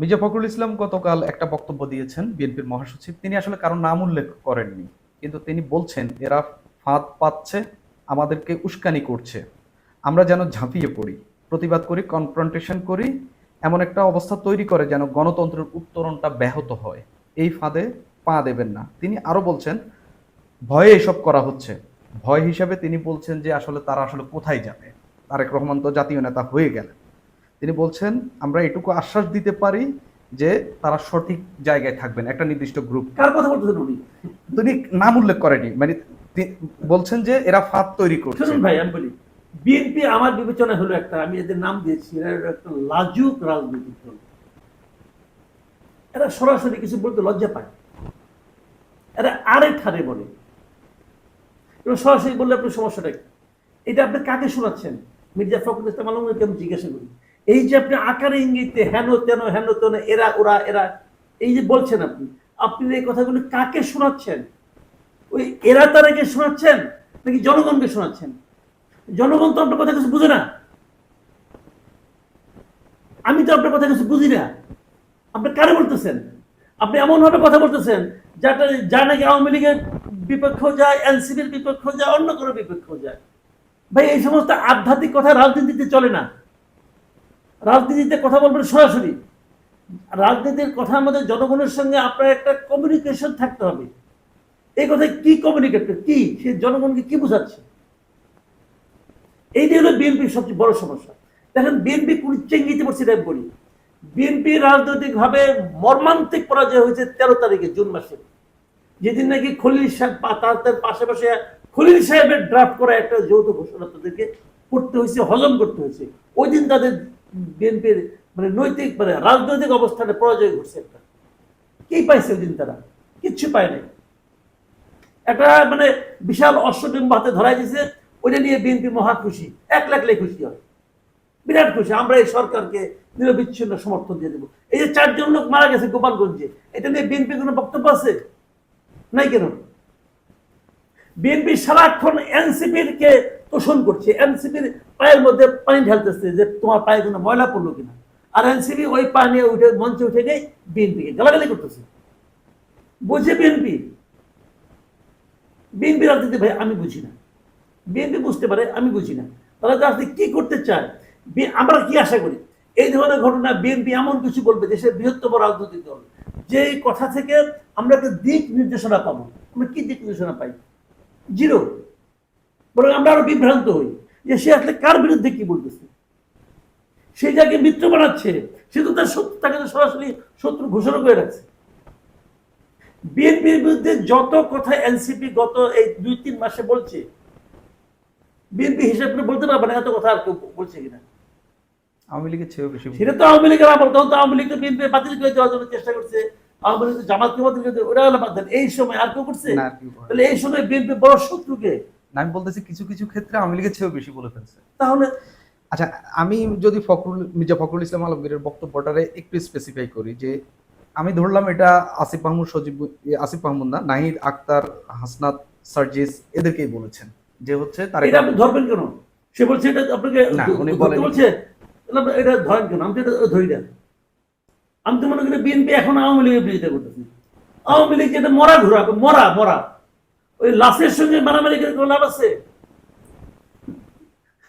মির্জা ফখরুল ইসলাম গতকাল একটা বক্তব্য দিয়েছেন বিএনপির মহাসচিব। তিনি আসলে কারও নাম উল্লেখ করেননি, কিন্তু তিনি বলছেন, এরা ফাঁদ পাচ্ছে, আমাদেরকে উস্কানি করছে। আমরা যেন ঝাঁপিয়ে পড়ি, প্রতিবাদ করি কনফ্রন্টেশন করি, এমন একটা অবস্থা তৈরি করে যেন গণতন্ত্রের উত্তরণটা ব্যাহত হয়। এই ফাঁদে পা দেবেন না। তিনি আরও বলছেন, ভয়ে এসব করা হচ্ছে। ভয় হিসাবে তিনি বলছেন যে আসলে তারা আসলে কোথায় যাবে? তারেক রহমান তো জাতীয় নেতা হয়ে গেলেন। তিনি বলছেন আমরা এটুকু আশ্বাস দিতে পারি যে তারা সঠিক জায়গায় থাকবেন। একটা নির্দিষ্ট গ্রুপ। কার কথা বলতেছেন উনি? তিনি নাম উল্লেখ করেনি মানে বলছেন যে এরা ফাঁদ তৈরি করছে। শুনুন ভাই আমি বলি বিএনপি আমার বিবেচনা হলো একটা আমি এদের নাম দিয়েছি এরা একটা লাজুক রাজনৈতিক দল। এরা সরাসরি কিছু বলতে লজ্জা পায়। এরা আরে ঠারে বলে। এবং সরাসরি বললে আপনার সমস্যাটা এটা আপনি কাকে শোনাচ্ছেন? মির্জা ফখরুল ইসলাম আলমকে আমি জিজ্ঞাসা করি। এই যে আপনি আকারে ইঙ্গিতে হেন তেন হেন তেন, এরা, ওরা, এরা, এই যে বলছেন আপনি আপনি এই কথাগুলো কাকে শোনাচ্ছেন? ওই এরা তারাকে শোনাচ্ছেন নাকি জনগণকে শোনাচ্ছেন? জনগণ তো আপনার কথা কিছু বুঝে না। আমি তো আপনার কথা কিছু বুঝি না। আপনি কারে বলতেছেন? আপনি এমন ভাবে কথা বলতেছেন যাটা যা নাকি আওয়ামী লীগের বিপক্ষ যায়, এনসিপির বিপক্ষ যায়, অন্য কোনো বিপক্ষ যায়। ভাই, এই সমস্ত আধ্যাত্মিক কথা রাজনীতিতে চলে না। রাজনীতিতে কথা বলবেন সরাসরি। রাজনীতির কথা আমাদের জনগণের সঙ্গে আপনার একটা কমিউনিকেশন থাকতে হবে। এই কথায় কি কমিউনিকেট কি? সে জনগণকে কি বোঝাচ্ছে? এইটাই হলো বিএনপির সবচেয়ে বড় সমস্যা। দেখেন বিএনপি কোন চেঙ্গিতে পড়ছে এটা বলি। বিএনপি রাজনৈতিকভাবে মর্মান্তিক পরাজয় হয়েছে তেরো তারিখে, জুন মাসে। যেদিন নাকি খলিল সাহেব তার পাশে পাশে খলিল সাহেবের ড্রাফট করা একটা যৌথ ঘোষণা তাদেরকে করতে হয়েছে, হজম করতে হয়েছে। ওই দিন তাদের বিএনপির মানে নৈতিক মানে রাজনৈতিক অবস্থানে পরাজয় ঘটছে একটা। কি পাইছে ওই দিন তারা? কিচ্ছু পায় নাই। একটা মানে বিশাল অশ্বডিম্ব হাতে ধরাই দিয়েছে ওইটা নিয়ে বিএনপি মহা খুশি। এক লাখ লাই খুশি হয়। বিরাট খুশি। আমরা এই সরকারকে নিরবিচ্ছিন্ন সমর্থন দিয়ে দেবো। এই যে চারজন লোক মারা গেছে গোপালগঞ্জে, এটা নিয়ে বিএনপি কোনো বক্তব্য আছে? নাই কেন? বিএনপি সারাক্ষণ এনসিপির কে তোষণ করছে। এনসিপির পায়ের মধ্যে পানি ঢালতেছে যে তোমার পায়ে কোনো ময়লা পড়ল কিনা। আর এনসিপি ওই পা নিয়ে উঠে মঞ্চে উঠে গিয়ে বিএনপিকে গালাগালি করতেছে। বুঝে বিএনপি? বিএনপি রাজনীতি ভাই, আমি বুঝি না। বিএনপি বুঝতে পারে, আমি বুঝি না। তারা রাজনীতি কি করতে চায়? আমরা কি আশা করি? এই ধরনের ঘটনা বিএনপি এমন কিছু বলবে, দেশের বৃহত্তম রাজনৈতিক দল। যে কথা থেকে আমরা একটা দিক নির্দেশনা পাবো। আমরা কি দিক নির্দেশনা পাই? জিরো। বরং আমরা আরও বিভ্রান্ত হই যে সে আসলে কার বিরুদ্ধে কি বলতেছে? সে যাকে মিত্র বানাচ্ছে সে তো তার শত্রু তাকে সরাসরি শত্রু ঘোষণা করে রাখছে। বিএনপির বিরুদ্ধে যত কথা এনসিপি গত এই দুই তিন মাসে বলছে বিএনপি হিসাব করে বলতে পারবে না এত কথা আর কেউ বলছে কিনা। আওয়ামী লীগের চেয়েও বেশি সেটা তো আওয়ামী লীগের আমল তখন তো আওয়ামী লীগ তো বিএনপি বাতিল করে দেওয়ার জন্য চেষ্টা করছে আওয়ামী লীগ জামাতকে বাতিল করে দেবে ওরা হলো বাদ এই সময় আর কেউ করছে। তাহলে এই সময় বিএনপি বড় শত্রুকে আমি বলতেছি কিছু কিছু ক্ষেত্রে আওয়ামী লীগের চেয়েও বেশি বলে ফেলছে। তাহলে আচ্ছা আমি যদি ফখরুল মির্জা ফখরুল ইসলাম আলমগীরের বক্তব্যটারে একটু স্পেসিফাই করি যে আমি ধরলাম এটা আসিফ মাহমুদ সজীব আসিফ মাহমুদ না নাহিদ আক্তার হাসনাত সার্জিস এদেরকেই বলেছেন যে হচ্ছে তার এটা আপনি ধরবেন কেন? সে বলছে এটা আপনাকে না, উনি বলছে এটা ধরেন কেন? আমি তো এটা ধরি না। আমি তো মনে করি বিএনপি এখন আওয়ামী লীগের বিরোধিতা করতেছি। আওয়ামী লীগ যেটা মরা ঘোরা মরা মরা। ওই লাশের সঙ্গে মারামারি করে কোনো লাভ আছে?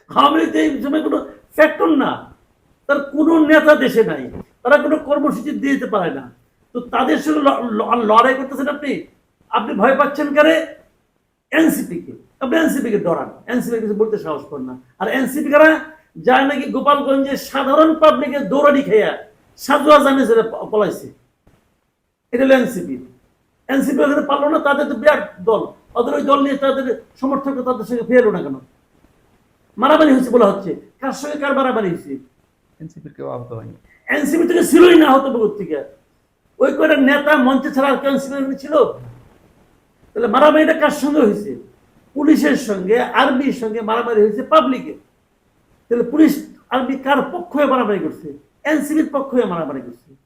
আওয়ামী এই সময় কোনো ফ্যাক্টর না। তার কোনো নেতা দেশে নাই। তারা কোনো কর্মসূচি দিতে পারে না। তো তাদের সঙ্গে লড়াই করতেছেন আপনি? আপনি ভয় পাচ্ছেন কারে? এনসিপি কে? আপনি এনসিপি কে ডরান। এনসিপি কিছু বলতে সাহস করেন না। আর এনসিপি কারা? যার নাকি গোপালগঞ্জে সাধারণ পাবলিকের দৌড়ানি খেয়া সাজুয়া জানে সেটা পলাইছে। এটা হলো এনসিপি। এনসিপি ওখানে পারল না, তাদের তো বিরাট দল। ওদের ওই দল নিয়ে তাদের সমর্থক তাদের সঙ্গে ফেরলো না কেন? মারামারি হয়েছে বলা হচ্ছে। কার সঙ্গে কার মারামারি হয়েছে? এনসিপির কেউ আহত হয়নি। এনসিপি থেকে ছিলই না হতো বহুত থেকে। ওই করে নেতা মঞ্চে ছাড়া আর কেউ এনসিপি ছিল? তাহলে মারামারিটা কার সঙ্গে হয়েছে? পুলিশের সঙ্গে আর্মির সঙ্গে মারামারি হয়েছে পাবলিকে তাহলে পুলিশ আর্মি কার পক্ষ হয়ে মারামারি করছে? এনসিপির পক্ষ হয়ে মারামারি করছে।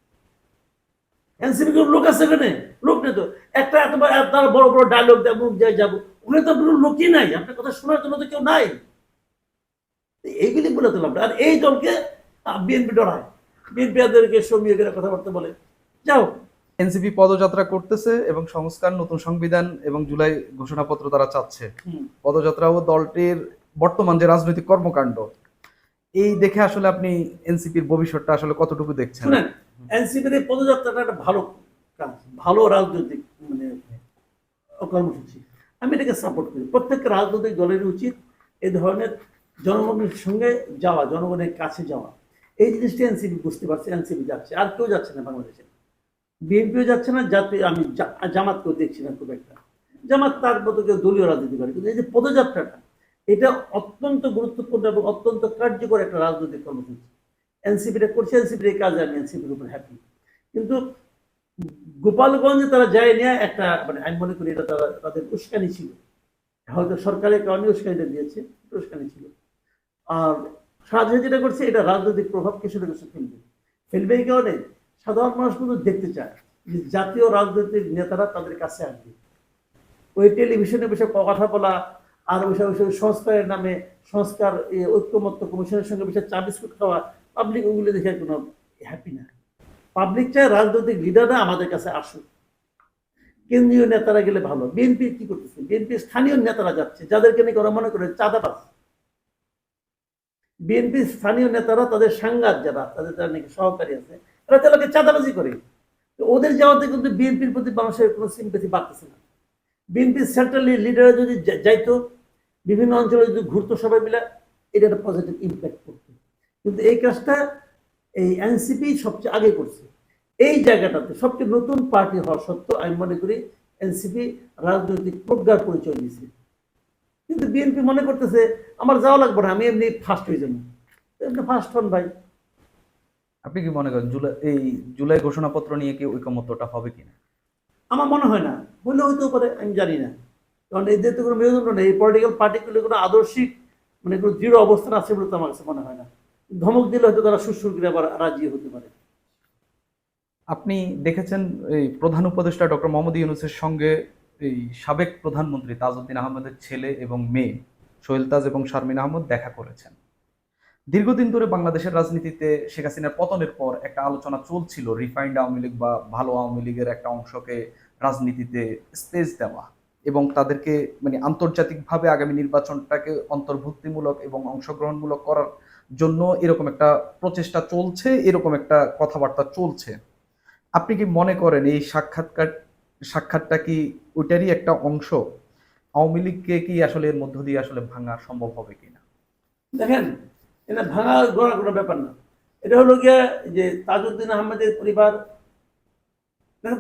এনসিপি লোক আছে এখানে? লোক নেই তো। একটা এত বড় বড় বড় ডায়লগ দেয় মুখ যায় যাব। ওখানে তো কোনো লোকই নাই। আপনার কথা শোনার জন্য তো কেউ নাই। এইগুলি বলে তো আর এই দলকে বিএনপি ডরায়। বিএনপি আদেরকে সমিয়ে করে কথাবার্তা বলে। যাও। এনসিপি পদযাত্রা করতেছে এবং সংস্কার নতুন সংবিধান এবং জুলাই ঘোষণাপত্র তারা চাচ্ছে। পদযাত্রা ও দলটির বর্তমান যে রাজনৈতিক কর্মকাণ্ড এই দেখে আসলে আপনি এনসিপির ভবিষ্যৎটা আসলে কতটুকু দেখছেন? এনসিপির এই পদযাত্রাটা একটা ভালো কাজ, ভালো রাজনৈতিক মানে কর্মসূচি। আমি এটাকে সাপোর্ট করি। প্রত্যেকটা রাজনৈতিক দলের উচিত এই ধরনের জনগণের সঙ্গে যাওয়া, জনগণের কাছে যাওয়া। এই জিনিসটা এনসিপি বুঝতে পারছে এনসিপি যাচ্ছে। আর কেউ যাচ্ছে না বাংলাদেশে। বিএনপিও যাচ্ছে না যাতে আমি জামাতকেও দেখছি না খুব একটা। জামাত তার মতো কেউ দলীয় রাজনীতি করে। কিন্তু এই যে পদযাত্রাটা এটা অত্যন্ত গুরুত্বপূর্ণ এবং অত্যন্ত কার্যকর একটা রাজনৈতিক কর্মসূচি। এনসিপিটা করছে এনসিপির এই কাজে আমি এনসিপির উপর হ্যাপি কিন্তু গোপালগঞ্জে তারা যায় নিয়ে একটা মানে আমি মনে করি এটা তারা তাদের উস্কানি ছিল। হয়তো সরকারের কারণে উস্কানিটা দিয়েছে উস্কানি ছিল। আর সাহায্য যেটা করছে, এটা রাজনৈতিক প্রভাব কিছু না কিছু ফেলবে? ফেলবে এই কারণে সাধারণ মানুষ কিন্তু দেখতে চায় যে জাতীয় রাজনৈতিক নেতারা তাদের কাছে আসবে। ওই টেলিভিশনে বসে কথা বলা আর বসে বসে সংস্কারের নামে সংস্কার ঐক্যমত্য কমিশনের সঙ্গে বসে চা বিস্কুট খাওয়া পাবলিক ওগুলো দেখে কোনো হ্যাপি না। পাবলিক চায় রাজনৈতিক লিডাররা আমাদের কাছে আসুক। কেন্দ্রীয় নেতারা গেলে ভালো। বিএনপি কি করতেছে? বিএনপি স্থানীয় নেতারা যাচ্ছে, যাদেরকে নাকি ওরা মনে করে চাঁদাবাজ। বিএনপি স্থানীয় নেতারা তাদের সাংঘাত যারা, তাদের যারা নাকি সহকারী আছে, তারা তাদেরকে চাঁদাবাজি করে। ওদের যাওয়াতে কিন্তু বিএনপির প্রতি মানুষের কোনো সিম্পেথি বাড়তেছে না। বিএনপির সেন্ট্রাল লিডাররা যদি যাইতো বিভিন্ন অঞ্চলে যদি ঘুরতো সবাই মিলে এটা একটা পজিটিভ ইম্প্যাক্ট করতো। কিন্তু এই কাজটা এই এনসিপি সবচেয়ে আগে করছে। এই জায়গাটাতে সবচেয়ে নতুন পার্টি হওয়া সত্ত্বেও আমি মনে করি এনসিপি রাজনৈতিক প্রজ্ঞার পরিচয় দিয়েছে। কিন্তু বিএনপি মনে করতেছে আমার যাওয়া লাগবে না আমি এমনি ফার্স্ট হয়ে যাব। এমনি ফার্স্ট হন ভাই। আপনি কি মনে করেন জুলাই এই জুলাই ঘোষণাপত্র নিয়ে কি ঐকমত্যটা হবে কিনা? আমার মনে হয় না। হলে হইতেও পারে আমি জানি না। কারণ এদের তো কোনো মেরুদণ্ড নেই, এই পলিটিক্যাল পার্টিগুলো কোনো আদর্শিক মানে কোনো দৃঢ় অবস্থান আছে বলে তো আমার কাছে মনে হয় না। ধমক দিলে হয়তো তারা সুরসুর করে আবার রাজি হতে পারে। আপনি দেখেছেন এই প্রধান উপদেষ্টা ডক্টর মোহাম্মদ ইউনুসের সঙ্গে এই সাবেক প্রধানমন্ত্রী তাজউদ্দিন আহমেদের ছেলে এবং মেয়ে সোহেল তাজ এবং শারমিন আহমদ দেখা করেছেন। দীর্ঘদিন ধরে বাংলাদেশের রাজনীতিতে শেখ হাসিনার পতনের পর একটা আলোচনা চলছিল রিফাইন্ড আওয়ামী লীগ বা ভালো আওয়ামী লীগের একটা অংশকে রাজনীতিতে স্পেস দেওয়া। এবং তাদেরকে মানে আন্তর্জাতিকভাবে আগামী নির্বাচনটাকে অন্তর্ভুক্তিমূলক এবং অংশগ্রহণমূলক করার জন্য এরকম একটা প্রচেষ্টা চলছে, এরকম একটা কথাবার্তা চলছে। আপনি কি মনে করেন এই সাক্ষাৎকার, সাক্ষাৎটা কি ওইটারই একটা অংশ? আওয়ামী লীগকে কি আসলে এর মধ্য দিয়ে আসলে ভাঙা সম্ভব হবে কিনা? দেখেন, এটা ভাঙা গড়া কোনো ব্যাপার না। এটা হলো গিয়ে যে তাজউদ্দিন আহমেদের পরিবার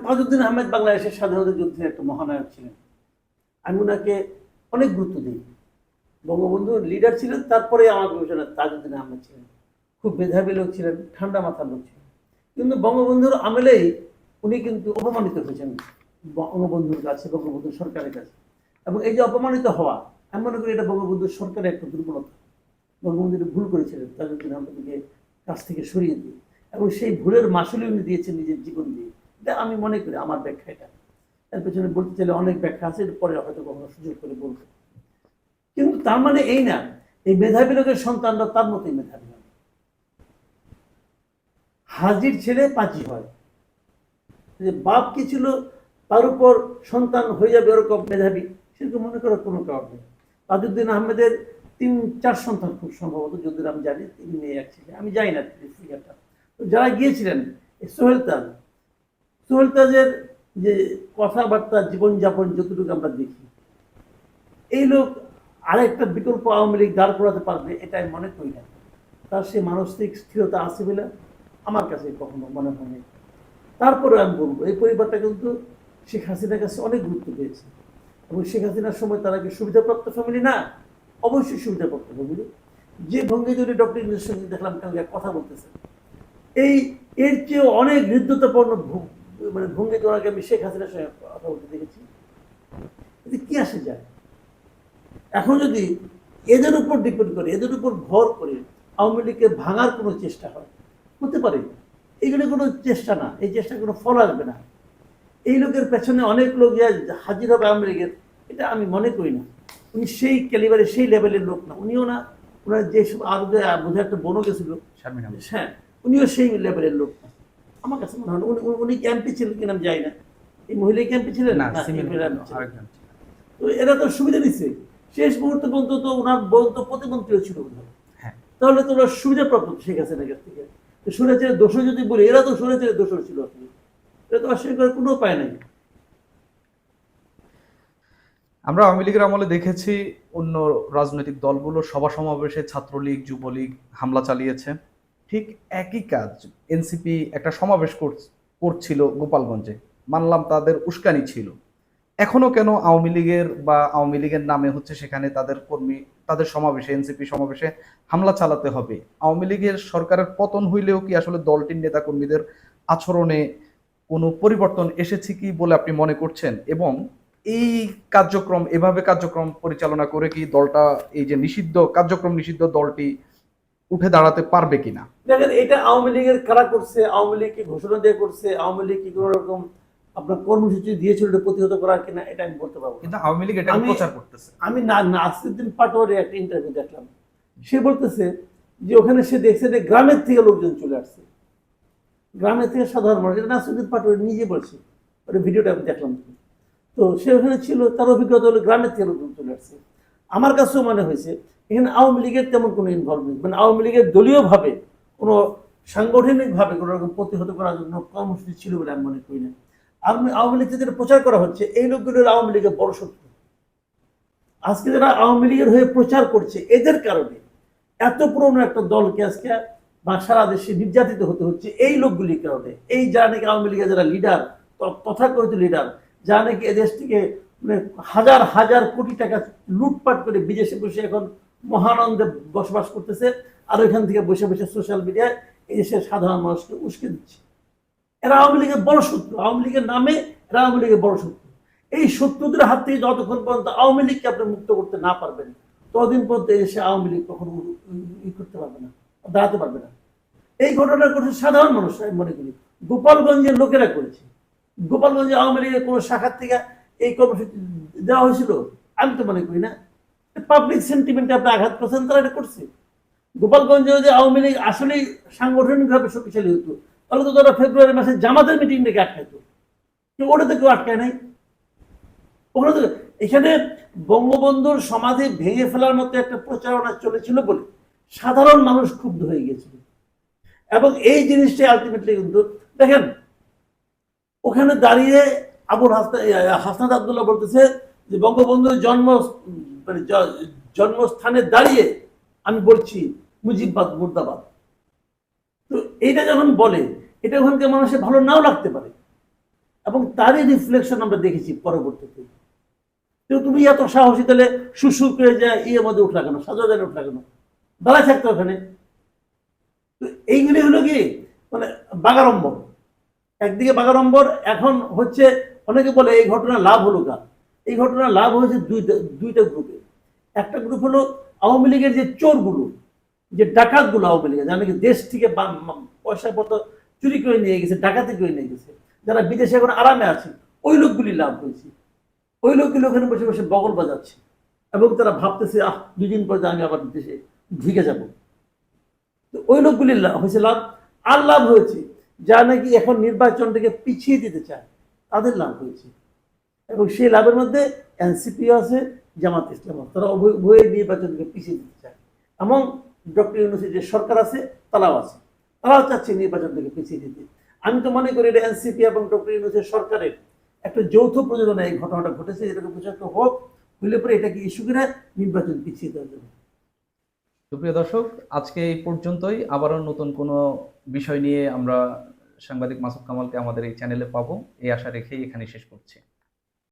তাজউদ্দিন আহমেদ বাংলাদেশের স্বাধীনতা যুদ্ধের একটা মহানায়ক ছিলেন। আমি ওনাকে অনেক গুরুত্ব দিই। বঙ্গবন্ধু লিডার ছিলেন, তারপরে আমার বিবেচনা তাজউদ্দিন আহমেদ ছিলেন। খুব মেধাবী লোক ছিলেন, ঠান্ডা মাথার লোক ছিলেন। কিন্তু বঙ্গবন্ধুর আমলেই উনি কিন্তু অপমানিত হয়েছেন বঙ্গবন্ধুর কাছে বঙ্গবন্ধুর সরকারের কাছে। এবং এই যে অপমানিত হওয়া, আমি মনে করি এটা বঙ্গবন্ধুর সরকারের একটা দুর্বলতা। বঙ্গবন্ধু ভুল করেছিলেন, তাজউদ্দিন আহমেদকে কাছ থেকে সরিয়ে দিয়ে। এবং সেই ভুলের মাসুলি উনি দিয়েছেন নিজের জীবন দিয়ে। এটা আমি মনে করি, আমার ব্যাখ্যা এটা। এর পেছনে বলতে চাইলে অনেক ব্যাখ্যা আছে পরে হয়তো কখনো সুযোগ করে বলব। কিন্তু তার মানে এই না, এই মেধাবী লোকের সন্তানরা তার মতোই মেধাবী হয়। হাজির ছেলে পাঁচি হয়। যে বাপ কি ছিল, তার উপর সন্তান হয়ে যাবে ওরকম মেধাবী, সেরকম মনে করার কোনো কারণ নেই। তাজউদ্দিন আহমেদের তিন, চার সন্তান খুব সম্ভবত যদি আমি জানি, তিন মেয়ে, এক ছেলে। আমি জানি না ফিগারটা তো যারা গিয়েছিলেন সোহেল তাজ, সোহেল তাজের যে কথাবার্তা, জীবনযাপন যতটুকু আমরা দেখি। এই লোক আরেকটা বিকল্প আওয়ামী লীগ দাঁড় করাতে পারবে এটা আমি মনে করি না। তার সে মানসিক স্থিরতা আছে বলে আমার কাছে কখনো মনে হয়নি। তারপরে আমি বলব, এই পরিবারটা কিন্তু শেখ হাসিনার কাছে অনেক গুরুত্ব পেয়েছে। এবং শেখ হাসিনার সময় তারা কি সুবিধাপ্রাপ্ত ফ্যামিলি না, অবশ্যই সুবিধাপ্রাপ্ত ফ্যামিলি যে ভঙ্গি যদি ডক্টর ইংলিশের সঙ্গে দেখলাম কথা বলতেছে। এই এর চেয়েও অনেক হৃদ্যতাপূর্ণ মানে ভঙ্গি ওনাকে আমি শেখ হাসিনার সঙ্গে কথা বলতে দেখেছি এতে কি আসে যায়? এখন যদি এদের উপর ডিপেন্ড করে এদের উপর ভর করে আওয়ামী লীগকে ভাঙার কোনো চেষ্টা হয় হতে পারে। এগুলো কোনো চেষ্টা না এই চেষ্টা কোনো ফল আসবে না। এই লোকের পেছনে অনেক লোক যে হাজির হবে আওয়ামী লীগের এটা আমি মনে করি না। উনি সেই ক্যালিবারে সেই লেভেলের লোক না। উনিও না ওনার যেসব আরও বোধহয় একটা বনো গেছিল হ্যাঁ উনিও সেই লেভেলের লোক না। আমার কাছে মনে হয় উনি উনি- ছিলেন কিনা আমি যাই না। এই মহিলা ক্যাম্পে ছিলেন? না। তো এরা তো সুবিধা শেষ মুহূর্তে পর্যন্ত তো ওনার বোন তো প্রতিমন্ত্রীও ছিল হ্যাঁ। তাহলে তো ওরা সুবিধা প্রাপ্ত শেখ হাসিনার কাছ থেকে। তো শুনেছে দোষ যদি বলি এরা তো শুনেছে দোষ ছিল আসলে। এটা তো অস্বীকার করার কোনো উপায় নাই। আমরা আওয়ামী লীগের আমলে দেখেছি অন্য রাজনৈতিক দলগুলো সভা সমাবেশে ছাত্রলীগ যুবলীগ হামলা চালিয়েছে। ঠিক একই কাজ এনসিপি একটা সমাবেশ কর- করছিল গোপালগঞ্জে। মানলাম তাদের উস্কানি ছিল। এখনও কেন আওয়ামী লীগের বা আওয়ামী লীগের নামে হচ্ছে সেখানে তাদের কর্মী, তাদের সমাবেশে, এনসিপি সমাবেশে হামলা চালাতে হবে? আওয়ামী লীগের সরকারের পতন হইলেও কি আসলে দলটির নেতাকর্মীদের আচরণে কোনো পরিবর্তন এসেছে কি বলে আপনি মনে করছেন? এবং এই কার্যক্রম, এভাবে কার্যক্রম পরিচালনা করে কি দলটা, এই যে নিষিদ্ধ, কার্যক্রম নিষিদ্ধ দলটি উঠে দাঁড়াতে পারবে কিনা? দেখেন এটা আওয়ামী লীগের কারা করছে? আওয়ামী লীগ কি ঘোষণা দিয়ে করছে? আওয়ামী লীগ কি কোনো রকম আপনার কর্মসূচি দিয়েছিল এটা প্রতিহত করার কিনা এটা আমি বলতে পারব কিন্তু আওয়ামী লীগ এটা প্রচার করতেছে। আমি না নাসিরুদ্দিন পাটোয়ারি একটা ইন্টারভিউ দেখলাম। সে বলতেছে যে ওখানে সে দেখছে যে গ্রামের থেকে লোকজন চলে আসছে। গ্রামের থেকে সাধারণ মানুষ এটা নাসিরুদ্দিন পাটোয়ারি নিজে বলছে। ওটা ভিডিওটা আমি দেখলাম। তো সে ওখানে ছিল তার অভিজ্ঞতা হলো গ্রামের থেকে লোকজন চলে আসছে। আমার কাছেও মনে হয়েছে এখানে আওয়ামী লীগের তেমন কোনো ইনভলভমেন্ট মানে আওয়ামী লীগের দলীয়ভাবে কোনো সাংগঠনিকভাবে কোনো রকম প্রতিহত করার জন্য কর্মসূচি ছিল বলে আমি মনে করি না। আর আওয়ামী লীগ যেটা প্রচার করা হচ্ছে, এই লোকগুলো আওয়ামী লীগের বড় শত্রু। আজকে যারা আওয়ামী লীগের হয়ে প্রচার করছে, এদের কারণে এত পুরনো একটা দলকে আজকে বা সারা দেশে নির্যাতিত হতে হচ্ছে, এই লোকগুলির কারণে। এই যারা নাকি আওয়ামী লীগের যারা লিডার তথাকথিত লিডার যারা নাকি এদেশ থেকে মানে হাজার হাজার কোটি টাকা লুটপাট করে বিদেশে বসে এখন মহানন্দে বসবাস করতেছে আর ওইখান থেকে বসে বসে সোশ্যাল মিডিয়ায় এই দেশের সাধারণ মানুষকে উস্কে দিচ্ছে। এরা আওয়ামী লীগের বড় শত্রু। আওয়ামী লীগের নামে এরা আওয়ামী লীগের বড় শত্রু। এই শত্রুদের হাত থেকে যতক্ষণ পর্যন্ত আওয়ামী লীগকে আপনি মুক্ত করতে না পারবেন, ততদিন পর্যন্ত এসে আওয়ামী লীগ কখনো ই করতে পারবে না দাঁড়াতে পারবে না। এই ঘটনা ঘটেছে সাধারণ মানুষ আমি মনে করি। গোপালগঞ্জের লোকেরা করেছে। গোপালগঞ্জে আওয়ামী লীগের কোনো শাখার থেকে এই কর্মসূচি দেওয়া হয়েছিল? আমি তো মনে করি না। পাবলিক সেন্টিমেন্টে আপনি আঘাত করছেন, তারা এটা করছে। গোপালগঞ্জে যদি আওয়ামী লীগ আসলেই সাংগঠনিকভাবে শক্তিশালী হতো। তাহলে তো তারা ফেব্রুয়ারি মাসে জামাতের মিটিং ডেকে আটকাইতো কেউ ওটা তো কেউ আটকায় নাই। ওখানে তো এখানে বঙ্গবন্ধুর সমাধি ভেঙে ফেলার মতো একটা প্রচারণা চলেছিল বলে সাধারণ মানুষ ক্ষুব্ধ হয়ে গিয়েছিল। এবং এই জিনিসটাই আলটিমেটলি কিন্তু দেখেন, ওখানে দাঁড়িয়ে আবুল হাসনা হাসনাদ আবদুল্লাহ বলতেছে যে বঙ্গবন্ধুর জন্ম মানে জন্মস্থানে দাঁড়িয়ে আমি বলছি মুজিববাদ, মুর্দাবাদ। তো এইটা যখন বলে, এটা ওখানকার মানুষের ভালো নাও লাগতে পারে। এবং তারই রিফ্লেকশন আমরা দেখেছি পরবর্তীতে। তো তুমি এত সাহসী, তাহলে সুসুর করে যায় ইয়ে মধ্যে উঠলা কেন? সাজাদানে উঠলা কেন? দাঁড়ায় থাকতো ওখানে। তো এইগুলি হলো কি? মানে বাগাড়ম্বর। একদিকে বাগাড়ম্বর, এখন হচ্ছে অনেকে বলে এই ঘটনা লাভ হলো কার? এই ঘটনা লাভ হয়েছে দুইটা দুইটা গ্রুপে। একটা গ্রুপ হলো আওয়ামী লীগের যে চোরগুলো যে ডাকাতগুলো আওয়ামী লীগের, যারা নাকি দেশ থেকে মা- পয়সাপত্র চুরি করে নিয়ে গেছে, ডাকাতি করে নিয়ে গেছে, যারা বিদেশে এখন আরামে আছে, ওই লোকগুলি লাভ হয়েছে। ওই লোকগুলো ওখানে বসে বসে বগল বাজাচ্ছে এবং তারা ভাবতেছে, আহ, দুদিন পরে আমি আবার দেশে ঢুকে যাব। তো ওই লোকগুলি হয়েছে লাভ। আর লাভ হয়েছে, যারা নাকি এখন নির্বাচনটাকে পিছিয়ে দিতে চায়, তাদের লাভ হয়েছে। এবং সেই লাভের মধ্যে এনসিপি আছে, জামাত ইসলাম তারা উভয় উভয় নির্বাচনকে পিছিয়ে দিতে চায়। এবং ডক্টর ইউনুসের যে সরকার আছে, তারাও আছে। তারাও চাচ্ছে নির্বাচন থেকে পিছিয়ে দিতে। আমি তো মনে করি এটা এনসিপি এবং ডক্টর ইউনুসের সরকারের একটা যৌথ প্রযোজনা এই ঘটনাটা ঘটেছে এটাকে কিছু হোক, হইলে পরে এটাকে ইস্যু করে নির্বাচন পিছিয়ে দেওয়ার জন্য সুপ্রিয় দর্শক, আজকে এই পর্যন্তই। আবারও নতুন কোনো বিষয় নিয়ে আমরা সাংবাদিক মাসুদ কামালকে আমাদের এই চ্যানেলে পাবো। এই আশা রেখেই এখানে শেষ করছি।